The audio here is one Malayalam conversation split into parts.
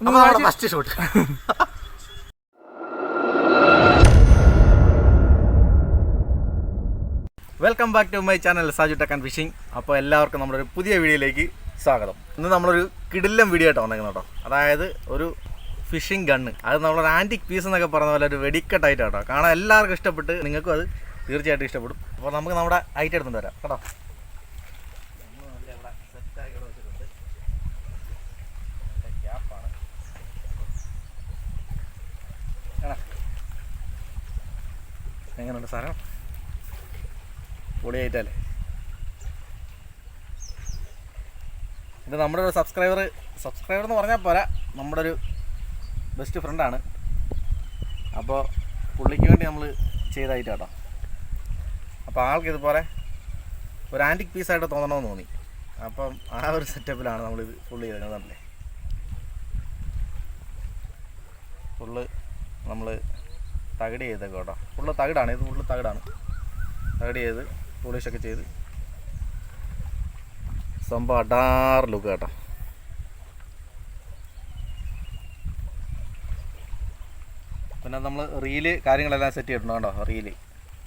First shot welcome back to my channel Saju tech and fishing അപ്പോൾ എല്ലാവർക്കും നമ്മുടെ ഒരു പുതിയ വീഡിയോയിലേക്ക് സ്വാഗതം. ഇന്ന് നമ്മളൊരു കിടിലം വീഡിയോ ആയിട്ട് വന്നേക്കുന്നത് കേട്ടോ. അതായത് ഒരു ഫിഷിംഗ് ഗണ്ണ് അത് നമ്മളൊരു ആന്റിക് പീസ് എന്നൊക്കെ പറഞ്ഞ പോലെ ഒരു വെടിക്കെട്ടായിട്ട് കേട്ടോ. കാണാൻ എല്ലാവർക്കും ഇഷ്ടപ്പെട്ട് നിങ്ങൾക്കും അത് തീർച്ചയായിട്ടും ഇഷ്ടപ്പെടും. അപ്പോൾ നമുക്ക് നമ്മുടെ ഐറ്റം എടുത്തുകൊണ്ട് വരാം കേട്ടോ. എങ്ങനെയുണ്ട് സാധനം. പൊളിയായിട്ടല്ലേ? ഇത് നമ്മുടെ ഒരു സബ്സ്ക്രൈബർ സബ്സ്ക്രൈബർ എന്ന് പറഞ്ഞാൽ പോരാ നമ്മുടെ ഒരു ബെസ്റ്റ് ഫ്രണ്ടാണ് അപ്പോൾ പുള്ളിക്ക് വേണ്ടി നമ്മൾ ചെയ്തായിട്ട് കേട്ടോ. അപ്പോൾ ആൾക്ക് ഇതുപോലെ ഒരു ആന്റിക് പീസായിട്ട് തോന്നണമെന്ന് തോന്നി. അപ്പം ആ ഒരു സെറ്റപ്പിലാണ് നമ്മളിത് ഫുള്ള് ചെയ്തത് ഫുള്ള് നമ്മൾ തകിട് ചെയ്തേക്കോ കേട്ടോ. ഫുള്ള് തകിടാണ് ഇത് ഫുള്ള് തകിടാണ്. തകിട് ചെയ്ത് പോളിഷൊക്കെ ചെയ്ത്. സംഭവം അടാറ് ലുക്ക് കേട്ടോ. പിന്നെ നമ്മൾ റീൽ കാര്യങ്ങളെല്ലാം സെറ്റ് ചെയ്തിട്ടുണ്ട് കേട്ടോ റീൽ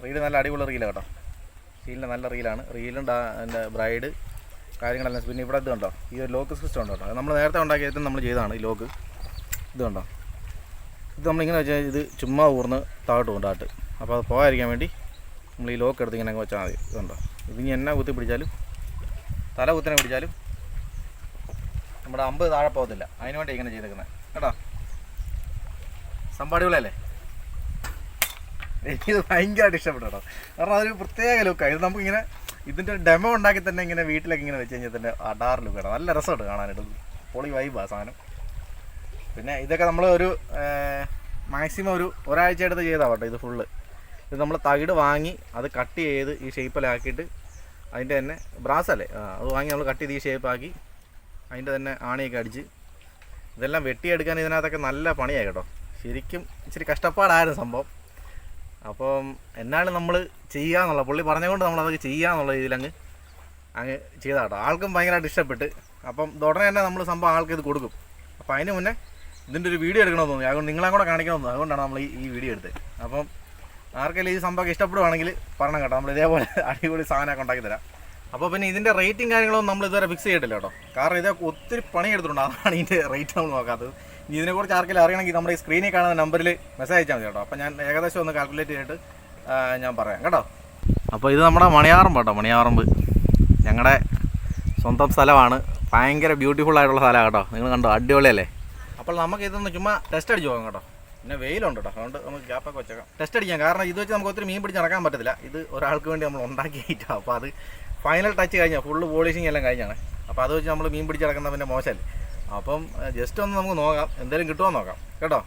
റീൽ നല്ല അടിപൊളി റീലാണ് കേട്ടോ. റീലിന് നല്ല റീലാണ് റീലും എന്റെ ബ്രൈഡ് കാര്യങ്ങളെല്ലാം പിന്നെ ഇവിടെ ഇത് കണ്ടോ? ഈ ഒരു ലോക്ക് സിസ്റ്റം ഉണ്ട്? കേട്ടോ നമ്മൾ നേരത്തെ ഉണ്ടാക്കിയത് നമ്മൾ ചെയ്തതാണ് ഈ ലോക്ക് ഇത് കണ്ടോ? ഇത് നമ്മളിങ്ങനെ വെച്ചാൽ ഇത് ചുമ്മാ ഊർന്ന് താഴോട്ട് കൊണ്ടാട്ട്. അപ്പോൾ അത് പോകാതിരിക്കാൻ വേണ്ടി നമ്മൾ ഈ ലോക്ക് എടുത്ത് ഇങ്ങനെ വെച്ചാൽ മതി. ഇതുണ്ടോ? ഇതിനി എന്നാ കുത്തി പിടിച്ചാലും തല കുത്തിനെ പിടിച്ചാലും നമ്മുടെ അമ്പ് താഴെ പോകത്തില്ല. അതിന് വേണ്ടി ഇങ്ങനെ ചെയ്തേക്കുന്നത് കേട്ടോ? സമ്പാടികളല്ലേ എനിക്കിത് ഭയങ്കരമായിട്ട് ഇഷ്ടപ്പെട്ടു കേട്ടോ. കാരണം അതൊരു പ്രത്യേക ലുക്കാണ് ഇത് നമുക്കിങ്ങനെ ഇതിന്റെ ഡെമോ ഉണ്ടാക്കി തന്നെ ഇങ്ങനെ വീട്ടിലൊക്കെ ഇങ്ങനെ വെച്ച് കഴിഞ്ഞാൽ തന്നെ അടാർ ലുക്കാണ്. നല്ല രസമുണ്ട് കാണാനായിട്ട്. പൊളി വൈബാണ് സാധനം. പിന്നെ ഇതൊക്കെ നമ്മൾ ഒരു മാക്സിമം ഒരു ഒരാഴ്ച എടുത്ത് ചെയ്താൽ കേട്ടോ ഇത് ഫുള്ള് ഇത് നമ്മൾ തകിട് വാങ്ങി അത് കട്ട് ചെയ്ത് ഈ ഷേപ്പിലാക്കിയിട്ട് അതിന്റെ തന്നെ ബ്രാസ് അല്ലേ? അത് വാങ്ങി നമ്മൾ കട്ട് ചെയ്ത് ഈ ഷേപ്പാക്കി അതിന്റെ തന്നെ ആണിയൊക്കെ അടിച്ച് ഇതെല്ലാം വെട്ടിയെടുക്കാൻ ഇതിനകത്തൊക്കെ നല്ല പണിയായി കേട്ടോ. ശരിക്കും ഇച്ചിരി കഷ്ടപ്പാടായിരുന്നു സംഭവം. അപ്പം എന്നാണ് നമ്മൾ ചെയ്യാന്നുള്ള പുള്ളി പറഞ്ഞുകൊണ്ട് നമ്മളതൊക്കെ ചെയ്യാന്നുള്ള രീതിയിലങ്ങ് അങ്ങ് അങ്ങ് ചെയ്താട്ടോ ആൾക്കും ഭയങ്കരമായിട്ട് ഇഷ്ടപ്പെട്ട്. അപ്പം ഉടനെ തന്നെ നമ്മൾ സംഭവം ആൾക്ക് ഇത് കൊടുക്കും. അപ്പോൾ അതിന് മുന്നേ ഇതിന്റെ ഒരു വീഡിയോ എടുക്കണമെന്ന് തോന്നി. അതുകൊണ്ട് നിങ്ങളെ കൂടെ കാണിക്കണമെന്ന് അതുകൊണ്ടാണ് നമ്മൾ ഈ വീഡിയോ എടുത്തത്. അപ്പം ആർക്കെങ്കിലും ഈ സംഭവം ഇഷ്ടപ്പെടുവാണെങ്കിൽ പറയണം കേട്ടോ. നമ്മൾ ഇതേപോലെ അടിപൊളി സാധനമൊക്കെ ഉണ്ടാക്കി തരാം. അപ്പോൾ പിന്നെ ഇതിന്റെ റേറ്റും കാര്യങ്ങളൊന്നും നമ്മൾ ഇതുവരെ ഫിക്സ് ചെയ്തിട്ടില്ല കേട്ടോ. കാരണം ഇതൊക്കെ ഒത്തിരി പണി എടുത്തിട്ടുണ്ട്. അതാണ് ഇതിന്റെ റേറ്റ് നമ്മൾ നോക്കാത്തത്. ഇനി ഇതിനെക്കുറിച്ച് ആർക്കെങ്കിലും അറിയണമെങ്കിൽ നമ്മുടെ ഈ സ്ക്രീനിൽ കാണുന്ന നമ്പറിൽ മെസ്സേജ് അയച്ചാൽ മതി കേട്ടോ. അപ്പോൾ ഞാൻ ഏകദേശം ഒന്ന് കാൽക്കുലേറ്റ് ചെയ്തിട്ട് ഞാൻ പറയാം കേട്ടോ. അപ്പോൾ ഇത് നമ്മുടെ മണിയാറമ്പ് കേട്ടോ. മണിയാറമ്പ്. ഞങ്ങളുടെ സ്വന്തം സ്ഥലമാണ്. ഭയങ്കര ബ്യൂട്ടിഫുൾ ആയിട്ടുള്ള സ്ഥലമാണ് കേട്ടോ. നിങ്ങൾ കണ്ടോ? അടിപൊളിയല്ലേ? അപ്പോൾ നമുക്ക് ഇതൊന്ന് ചുമ്മാ ടെസ്റ്റ് അടിച്ച് പോകാം കേട്ടോ. പിന്നെ വെയിലുണ്ട് കേട്ടോ. അതുകൊണ്ട് നമുക്ക് ഗ്യാപ്പൊക്കെ വെച്ചേക്കാം. ടെസ്റ്റ് അടിക്കാം. കാരണം ഇത് വെച്ച് നമുക്ക് ഒത്തിരി മീൻ പിടിച്ച് നടക്കാൻ പറ്റത്തില്ല. ഇത് ഒരാൾക്ക് വേണ്ടി നമ്മൾ ഉണ്ടാക്കിയിട്ടാണ് അപ്പോൾ അത് ഫൈനൽ ടച്ച് കഴിഞ്ഞാൽ ഫുള്ള് പോളിഷിങ് എല്ലാം കഴിഞ്ഞാണ്. അപ്പോൾ അത് വെച്ച് നമ്മൾ മീൻ പിടിച്ച് നടക്കുന്ന പിന്നെ മോശമല്ലേ. അപ്പം ജസ്റ്റ് ഒന്ന് നമുക്ക് നോക്കാം. എന്തെങ്കിലും കിട്ടുമോ നോക്കാം. കേട്ടോ?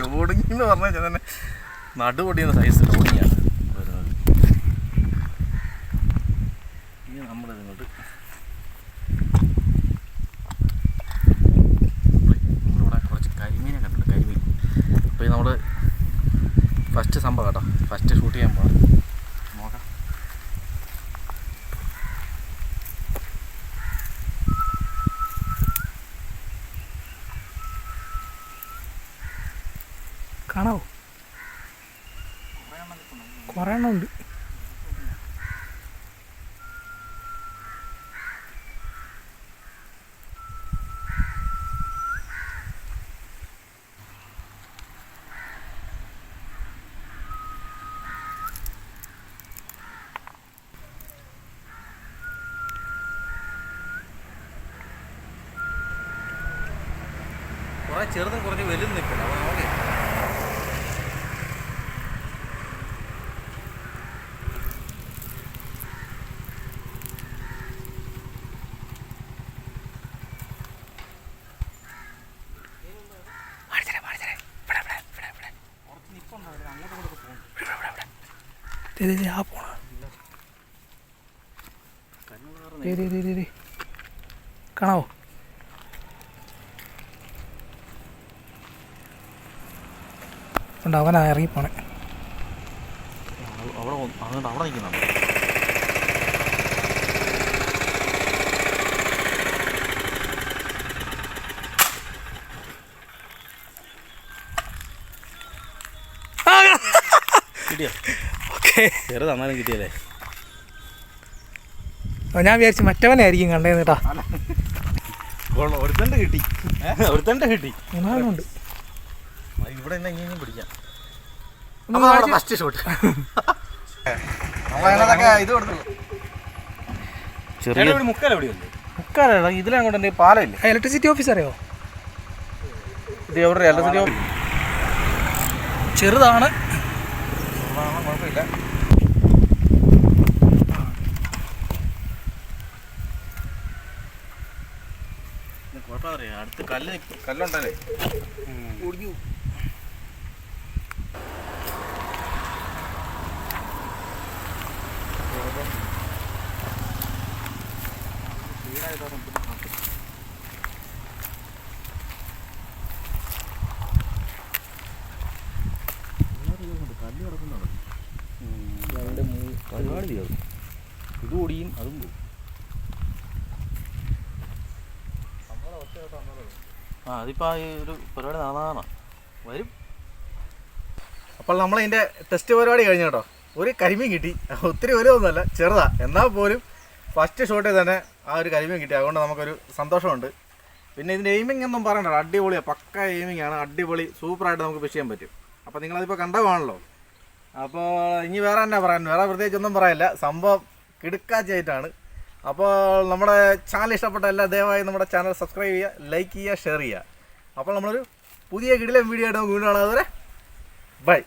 ലോഡിങ് എന്ന് പറഞ്ഞാൽ തന്നെ നടുപൊടിയുന്ന സൈസ് ലോഡിങ്ങാണ് വരുന്നത്. ഇത് ഇങ്ങോട്ട് നമ്മളിവിടെ കുറച്ച് കരിമീനെ കണ്ടിട്ടുണ്ട് കരിമീൻ. അപ്പോൾ ഇത് നമ്മൾ ഫസ്റ്റ് സംഭവം കേട്ടോ. ഫസ്റ്റ് ഷൂട്ട് ചെയ്യാൻ പോകാം നോക്കാം. കാണാവോ? കുറേ എണ്ണം ഉണ്ട്. കുറേ ചെറുതും കുറച്ച് വലുതും നിൽക്കണം അപ്പോൾ നോക്കി. ആ പോണ. കാണാവോ? അതുകൊണ്ട് അവൻ ഇറങ്ങി കിട്ടിയല്ലേ? ഞാൻ വിചാരിച്ചു മറ്റവനായിരിക്കും കണ്ടേന്നേട്ടാ കിട്ടി. കിട്ടി. ഉണ്ട് ഇവിടെ നിന്ന് ഇങ്ങനെ പിടിക്കാം. ഫസ്റ്റ് ഷോട്ട് ചെറിയ ഇതിലങ്ങോട്ട് പാലമില്ല? ഇലക്ട്രിസിറ്റി ഓഫീസ് അറിയോ? ഇത് എവിടെ ഇലക്ട്രിസിറ്റി ചെറുതാണ്. കുഴപ്പമില്ല. അടുത്ത് കല്ല് കല്ലുണ്ടല്ലേ? കല്ലുണ്ടല്ലേ ഒരുപാട് തീർന്നു ഇത് ഓടിയും അതും പോകും ആ അതിപ്പോൾ ആ ഒരു പരിപാടി നടന്നതാണ് വരും. അപ്പോൾ നമ്മളതിന്റെ ടെസ്റ്റ് പരിപാടി കഴിഞ്ഞു കേട്ടോ. ഒരു കരിമീൻ കിട്ടി. ഒത്തിരി വലുതൊന്നുമല്ല ചെറുതാ. എന്നാൽ പോലും ഫസ്റ്റ് ഷോട്ടിൽ തന്നെ ആ ഒരു കരിമീൻ കിട്ടി. അതുകൊണ്ട് നമുക്കൊരു സന്തോഷമുണ്ട്. പിന്നെ ഇതിന്റെ എയിമിംഗ് ഒന്നും പറയണ്ട. അടിപൊളിയാണ് പക്ക എയിമിംഗ് ആണ്. അടിപൊളി. സൂപ്പറായിട്ട് നമുക്ക് ഫിഷ് ചെയ്യാൻ പറ്റും. അപ്പോൾ നിങ്ങളതിപ്പോൾ കണ്ടതാണല്ലോ. അപ്പോൾ ഇനി വേറെ തന്നെ പറയാൻ? വേറെ പ്രത്യേകിച്ച് ഒന്നും പറയില്ല. സംഭവം കിടുക്കാച്ചായിട്ടാണ് അപ്പോൾ നമ്മുടെ ചാനൽ ഇഷ്ടപ്പെട്ട എല്ലാ ദയവായി നമ്മുടെ ചാനൽ സബ്സ്ക്രൈബ് ചെയ്യുക ലൈക്ക് ചെയ്യുക ഷെയർ ചെയ്യുക. അപ്പോൾ നമ്മളൊരു പുതിയ കിടിലൻ വീഡിയോ ആയിട്ട് നമുക്ക് വീണ്ടും കാണാം. അതുവരെ ബൈ